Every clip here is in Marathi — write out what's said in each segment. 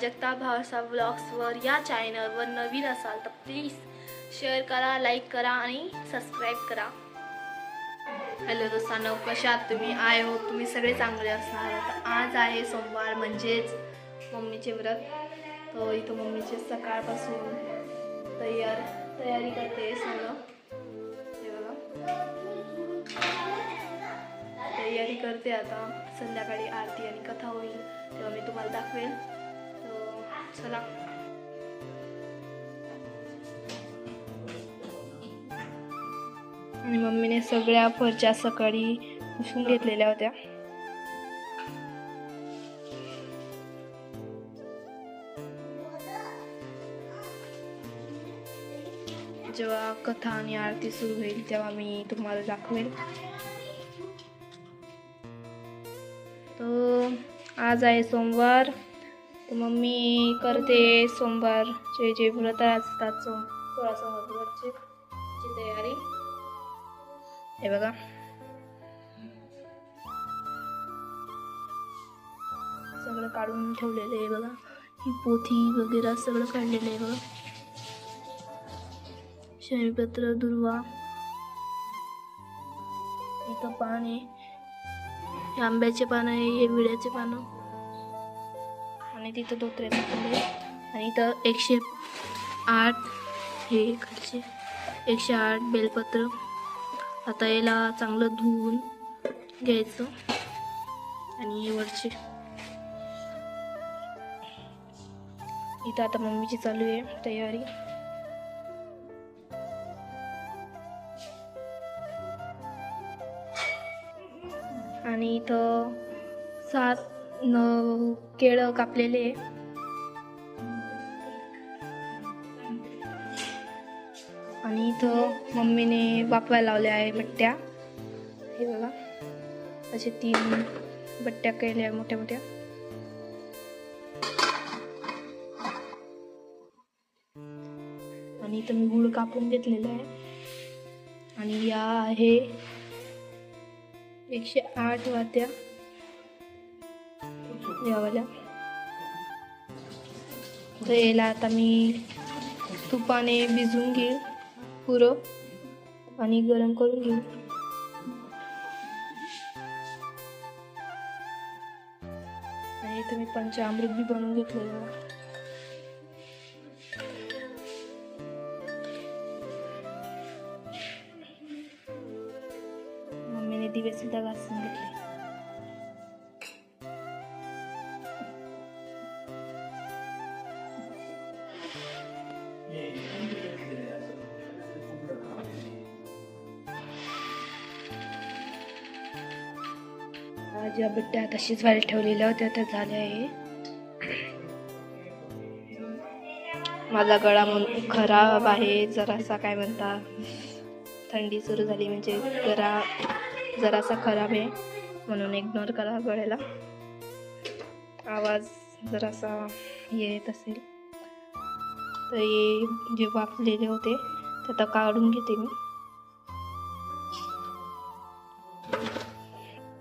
प्राजक्ता भावसा ब्लॉग्सवर या चॅनलवर नवीन असाल तर प्लीज शेअर करा लाईक करा आणि सबस्क्राईब करा. हॅलो दोस्तांनो कशा आहात तुम्ही? आय हो तुम्ही सगळे चांगले असणार. तर आज आहे सोमवार म्हणजेच मम्मीचे व्रत. तर इथं मम्मीचे सकाळपासून तयार तयारी करते सगळं. तयारी करते आता. संध्याकाळी आरती आणि कथा होईल तेव्हा मी तुम्हाला दाखवेल. चला. आणि मम्मीने सगळ्या फरच्या सकाळी पुसून घेतलेल्या होत्या. जेव्हा कथा आणि आरती सुरू होईल तेव्हा मी तुम्हाला दाखवेल. तर आज आहे सोमवार. तर मम्मी करते सोमवारचे जे व्रत असतात सोम सोळा सोमवार व्रतचे ची तयारी. हे बघा. सगळं काढून ठेवलेलं आहे बघा. ही पोथी वगैरे सगळं काढलेलं आहे बघा. शमीपत्र दुर्वा. इथं पान आहे. हे आंब्याचे पानं आहे हे विड्याचे पानं. आणि तिथं धोत्र्याचा पुढे आणि इथं एकशे आठ हे खालचे एकशे आठ बेलपत्र. आता याला चांगलं धुवून घ्यायचं. आणि हे वरचे. इथं आता मम्मीची चालू आहे तयारी. आणि इथं सात न केळं कापलेले. आणि इथं मम्मीने वापवायला लावल्या आहे बट्ट्या हे बघा. असे तीन बट्ट्या केल्या आहे मोठ्या मोठ्या. आणि इथं मी गुळ कापून घेतलेलं आहे. आणि या आहे एकशे आठ वात्या देवाला. तर याला आता मी तुपाने भिजवून घेईल पुरं आणि गरम करून घेऊ. आणि इथे मी पंचामृत बी बनवून घेतलेलं मम्मीने दिवे सुद्धा घासून त्या तशीच वाईट ठेवलेल्या होत्या त्या झाल्या आहे माझा गळा म्हण खराब आहे जरासा काय म्हणता थंडी सुरू झाली म्हणजे गळा जरासा खराब आहे म्हणून इग्नोर करा गळ्याला. आवाज जरासा येत असेल. तर हे जे वाफलेले होते ते आता काढून घेते मी.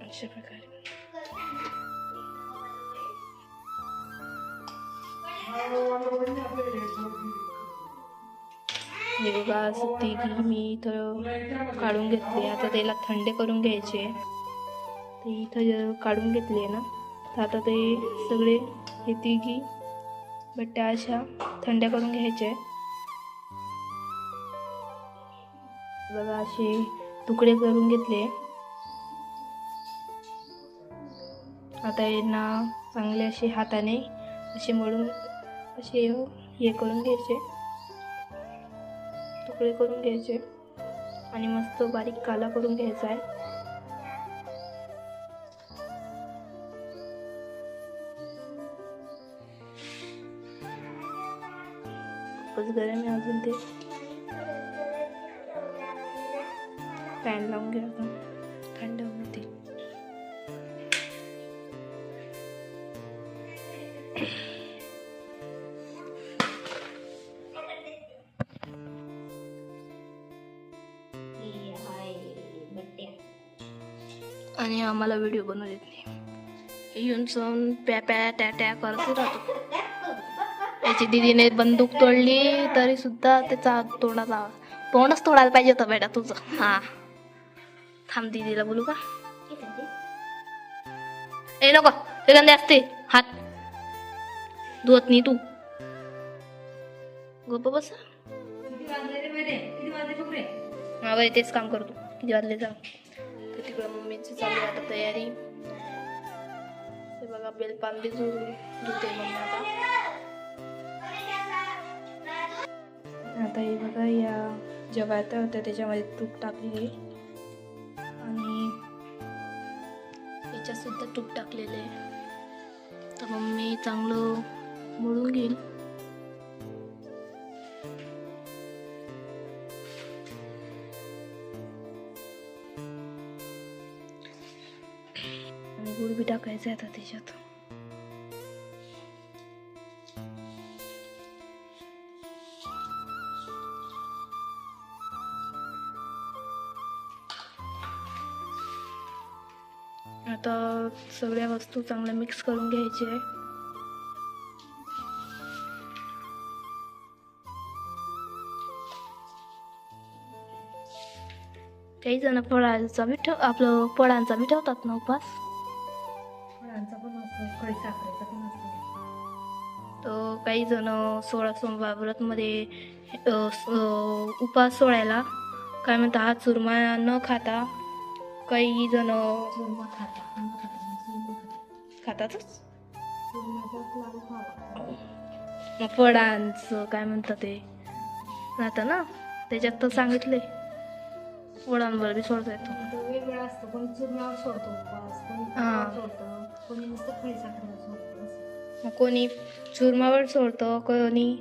अशा प्रकारे. बघा असं तिघी मी इथं काढून घेतले. आता त्याला थंड करून घ्यायचे. ते इथं काढून घेतले ना तर आता ते सगळे हे तिघी बट्ट्या अशा थंड्या करून घ्यायचे. बघा असे तुकडे करून घेतले. आता यांना चांगले असे हाताने असे मळून असे हे करून घ्यायचे. तुकडे करून घ्यायचे. आणि मस्त बारीक काला करून घ्यायचा आहे. खूपच गरम आहे अजून ते. पॅन लावून घ्या आपण थंड आम्हाला व्हिडिओ बनवू देत नाही येऊन जाऊन प्या प्या ट्या ट्या करत राहतो. त्याची दिदीने बंदूक तोडली तरी सुद्धा त्याचा तोंडाचा तोंडच तोडायला पाहिजे होतं बेटा तुझं. हा. थांब दिदीला बोलू का? ए नको. ते गंदे असते. हात. धुवत नाही तू. गप्प बस. हा बरे तेच काम करतो. किती वाजले जा तर तिकडं मम्मीची चालू आता तयारी हे बघा बेलपान बी धुते मम्मी आता आता हे बघा या वात्या होत्या त्याच्यामध्ये तूप टाकले आणि याच्यात सुद्धा तूप टाकलेलं आहे. तर मम्मी चांगलं मळून घेईल. गुळ आता त्याच्यात आता सगळ्या वस्तू चांगल्या मिक्स करून घ्यायची आहे काही जण फळांचा मी ठेव आपलं फळांचा मी ठेवतात ना उपास काही जण सोळा सोमवार व्रतमध्ये उपास सोडायला. काय म्हणतात हा चुरमा न खाता काही जण खातातच? फळांचं काय म्हणतात ते? राहतं ना? त्याच्यात तर सांगितले वडांवर बी सोडता येतो. वेगळा असतो कोणी चुरम्यावर सोडतो हा. कोणी नुसतं खळी साखरेवर सोडतं. असं. मग कोणी चुरमावर सोडतं कोणी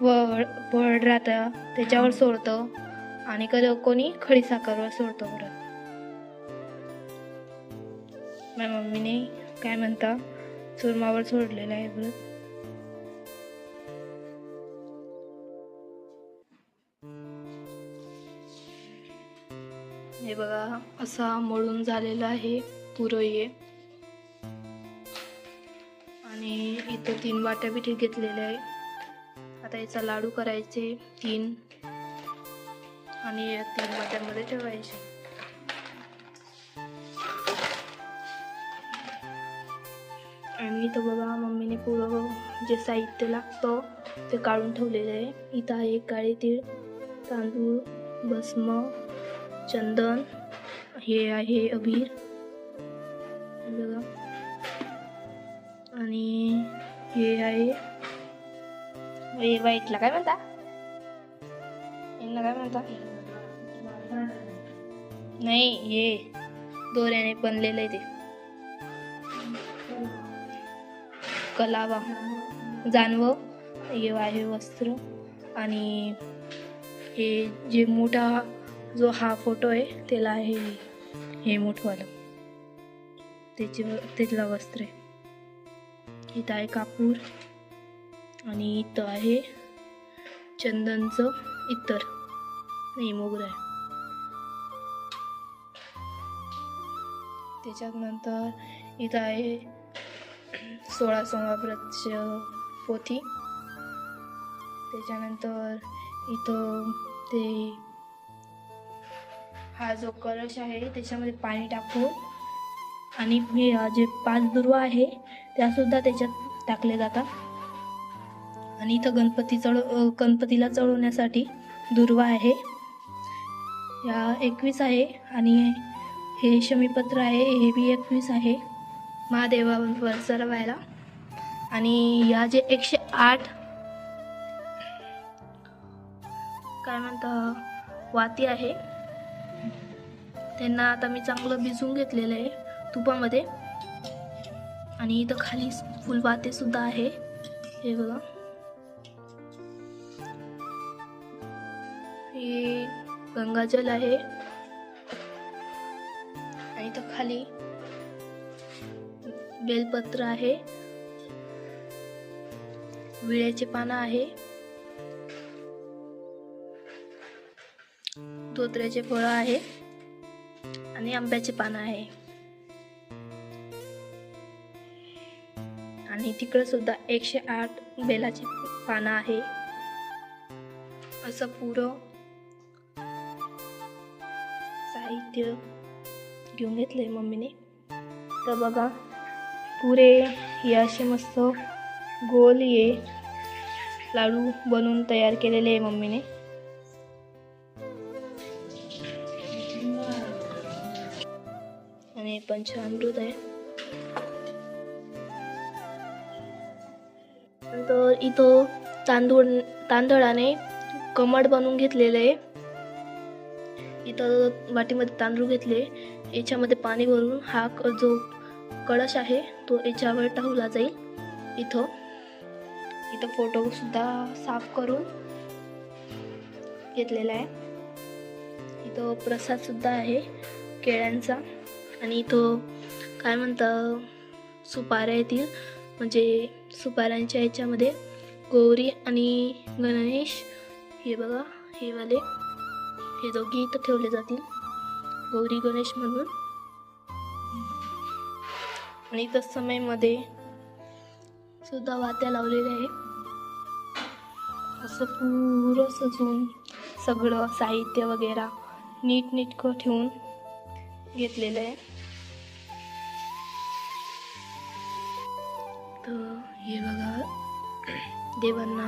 वळ फळ राहतं त्याच्यावर सोडतं आणि कधी कोणी खडीसाखरवर सोडतो सोडतं परत. माझ्या मम्मीने काय म्हणता? चुरमावर सोडलेलं आहे व्रत हे बघा असा मळून झालेला आहे पुरई इथं तीन वाट्या पिठी घेतलेल्या आहे. आता याचा लाडू करायचे तीन. आणि या तीन वाट्यामध्ये ठेवायचे. आणि इथं बघा मम्मीने पूर्ण जे साहित्य लागतं ते काढून ठेवलेलं आहे. इथं आहे काळे तीळ तांदूळ भस्म चंदन हे आहे अबीर. बघा. आणि हे आहे. हे काय म्हणता? यांना काय म्हणता? नाही हे दोऱ्याने बनलेलं आहे ते. कलावा जानव हे आहे वस्त्र. आणि हे जे मोठा जो हा फोटो आहे त्याला आहे हे मोठवालं. त्याचे त्यातला वस्त्र आहे. इथं आहे कापूर. आणि इथं आहे चंदनचं इतर. नाही मोगरा आहे. त्याच्यात नंतर इथं आहे सोळा सोमाव्रतची पोथी. त्याच्यानंतर इथं ते हा जो कलश आहे त्याच्यामध्ये पाणी टाकून. आणि हे जे पाच दुर्वा आहे त्यासुद्धा त्याच्यात टाकले जातात. आणि इथं गणपती चढ गणपतीला चढवण्यासाठी दुर्वा आहे. या एकवीस आहे आणि हे शमीपत्र आहे हे बी एकवीस आहे. महादेवावर चढवायला. आणि या जे एकशे आठ काय म्हणता वाती आहे त्यांना आता मी चांगलं भिजवून घेतलेलं आहे तुपामध्ये. आणि इथं खाली फुलवाते सुद्धा आहे. हे बघा. हे गंगाजल आहे. आणि इथं खाली बेलपत्र आहे. विळ्याचे पानं आहे. धोत्र्याचे फळं आहे. आणि आंब्याचे पानं आहे. आणि तिकडं सुद्धा एकशे आठ बेलाची पानं आहे. असं पुरं साहित्य घेऊन घेतलंय मम्मीने. तर बघा पुरे हे असे मस्त गोल ये लाडू बनवून तयार केलेले आहे मम्मीने. आणि पंचामृत आहे. तर इथं तांदूळ तांदळाने कमड बनवून घेतलेलं आहे. इथं वाटीमध्ये तांदूळ घेतले. याच्यामध्ये पाणी भरून हा क- जो कळश आहे तो याच्यावर टाकला जाईल. इथं. इथं फोटो सुद्धा साफ करून घेतलेला आहे. इथं प्रसाद सुद्धा आहे केळ्यांचा. आणि इथं काय म्हणतं सुपाऱ्या येतील. म्हणजे सुपाऱ्यांच्या ह्याच्यामध्ये गौरी आणि गणेश हे बघा हे वाले हे दोघी इथं ठेवले जातील. गौरी गणेश म्हणून. आणि इथं समयमध्ये सुद्धा वात्या लावलेल्या आहे असं पुरं सजून सगळं साहित्य वगैरे नीटनेटकं ठेवून घेतलेलं आहे. तर हे बघा. देवांना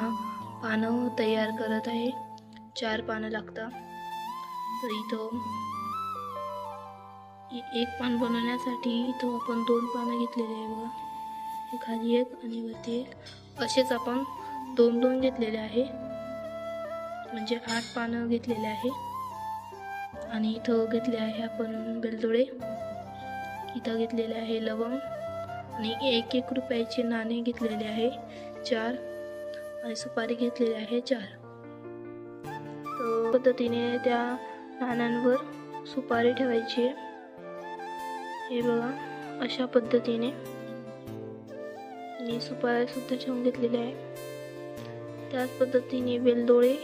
पानं तयार करत आहे. चार पानं लागतात. तर इथं एक पान बनवण्यासाठी इथं आपण दोन पानं घेतलेले आहे बघा. खाली एक आणि वरती एक. असेच आपण दोन दोन घेतलेले आहे. म्हणजे आठ पानं घेतलेले आहे. आणि इथं घेतले आहे आपण बेलदोडे. इथं घेतलेले आहे लवंग. आणि एक एक रुपयाचे नाणे घेतलेले आहे चार. आणि सुपारी घेतलेली आहे चार. पद्धतीने त्या नाण्यांवर सुपारी ठेवायची. हे बघा अशा पद्धतीने. मी सुपाऱ्या सुद्धा ठेवून घेतलेल्या आहे. त्याच पद्धतीने वेलदोळे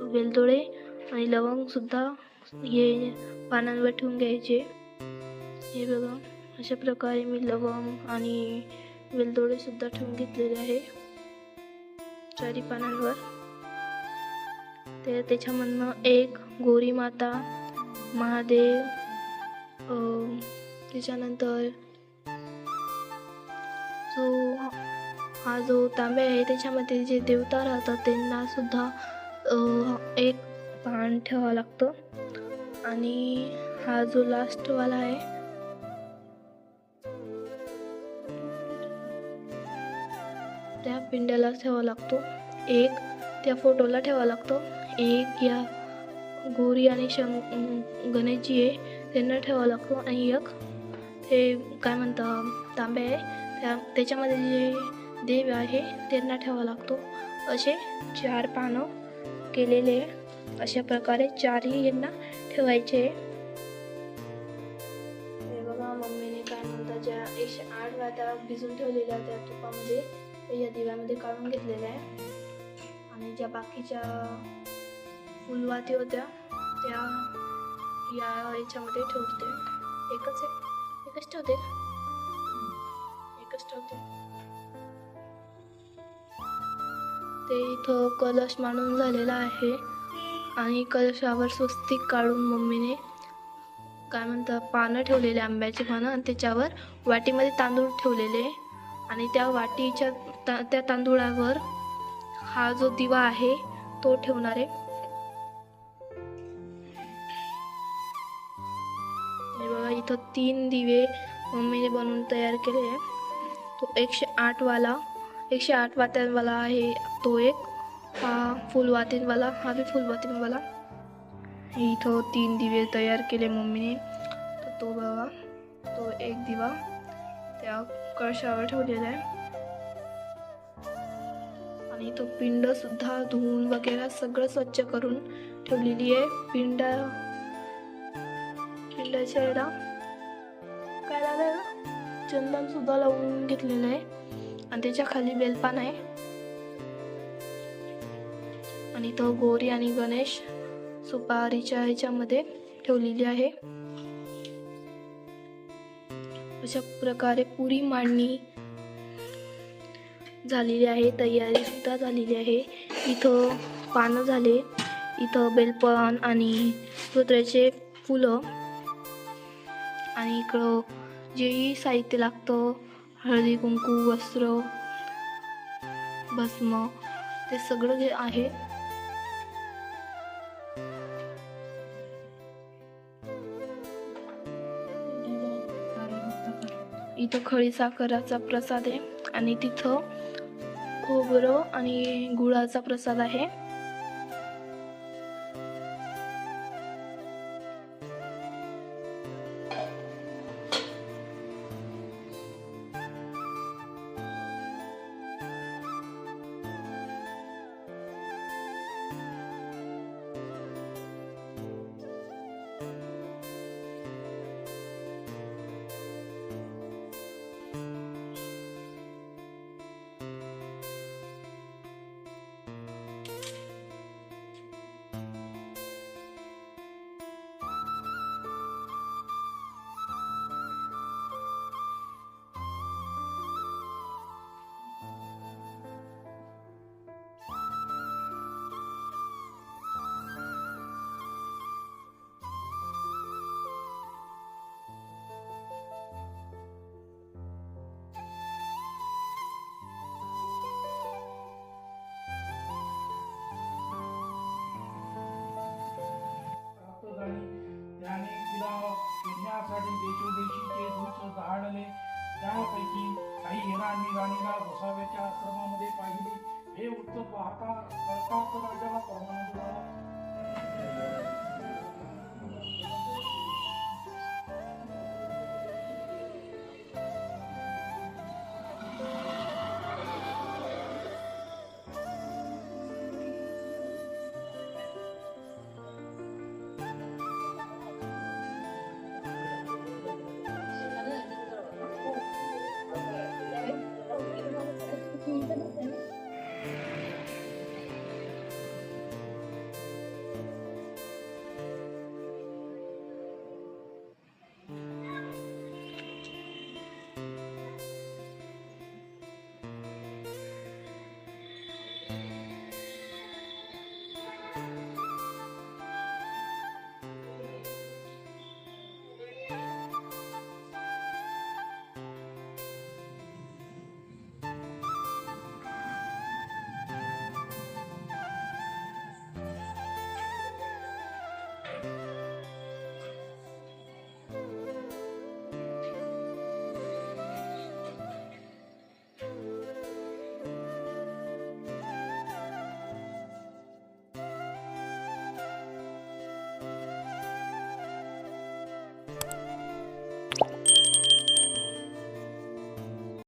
वेलदोळे आणि लवंग सुद्धा हे पानांवर ठेवून घ्यायचे. हे बघा. अशा प्रकारे मी लवंग आणि वेलदोडे सुद्धा ठेवून घेतलेले आहे. चारी पानांवर. ते त्याच्यामधनं एक गोरी माता महादेव त्याच्यानंतर जो हा जो तांबे आहे त्याच्यामध्ये जे देवता राहतात त्यांना सुद्धा एक पान ठेवावं लागतं. आणि हा जो लास्टवाला आहे त्या पिंड्याला ठेवावा लागतो. एक त्या फोटोला ठेवावा लागतो. एक या गोरी आणि शं गणेशजी आहे त्यांना ठेवावा लागतो. आणि एक हे काय म्हणतात तांबे आहे त्या त्याच्यामध्ये जे देव आहे त्यांना ठेवावा लागतो. असे चार पानं केलेले आहे. अशा प्रकारे चारही यांना ठेवायचे बघा मम्मीने काय म्हणतात ज्या एकशे आठ वाता भिजून ठेवलेल्या त्या तुपामध्ये. या दिव्यामध्ये काढून घेतलेल्या आहे. आणि ज्या बाकीच्या फुलवाती होत्या त्या या याच्यामध्ये ठेवते. एकच आहे एकच ठेवते? एकच ठेवते. ते इथं कलश मांडून झालेला आहे. आणि कलशावर स्वस्तिक काढून मम्मीने काय म्हणतात पानं ठेवलेले आंब्याची पानं आणि त्याच्यावर वाटीमध्ये तांदूळ ठेवलेले. आणि त्या वाटीच्या ता त्या तांदूळावर हा जो दिवा आहे तो ठेवणार आहे. बघा इथं तीन दिवे मम्मीने बनवून तयार केले आहे तो एकशे आठ वाला एकशे आठ वात्यांवाला आहे तो एक. हा फुलवातींवाला हा बी फुलवातींवाला. इथं तीन दिवे तयार केले मम्मीने. तो बघा तो एक दिवा त्या कळशावर ठेवलेला आहे. आणि तो पिंड सुद्धा धुवून वगैरे सगळं स्वच्छ करून ठेवलेली आहे. पिंड पिंडाच्या याला काय लागलं चंदन सुद्धा लावून घेतलेलं आहे. आणि त्याच्याखाली बेलपान आहे. आणि तो गोरी आणि गणेश सुपारीच्या ह्याच्यामध्ये ठेवलेली आहे. अशा प्रकारे पुरी मांडणी झालेली आहे तयारीसुद्धा झालेली आहे. इथं पानं झाले इथं बेलपण आणि धोत्र्याचे फुलं. आणि इकडं जेही साहित्य लागतं हळदी कुंकू वस्त्र भस्म ते सगळं जे आहे. इथं खळी साखराचा प्रसाद आहे. आणि तिथं खोबरं आणि गुळाचा प्रसाद आहे. गोसाव्याच्या आश्रमामध्ये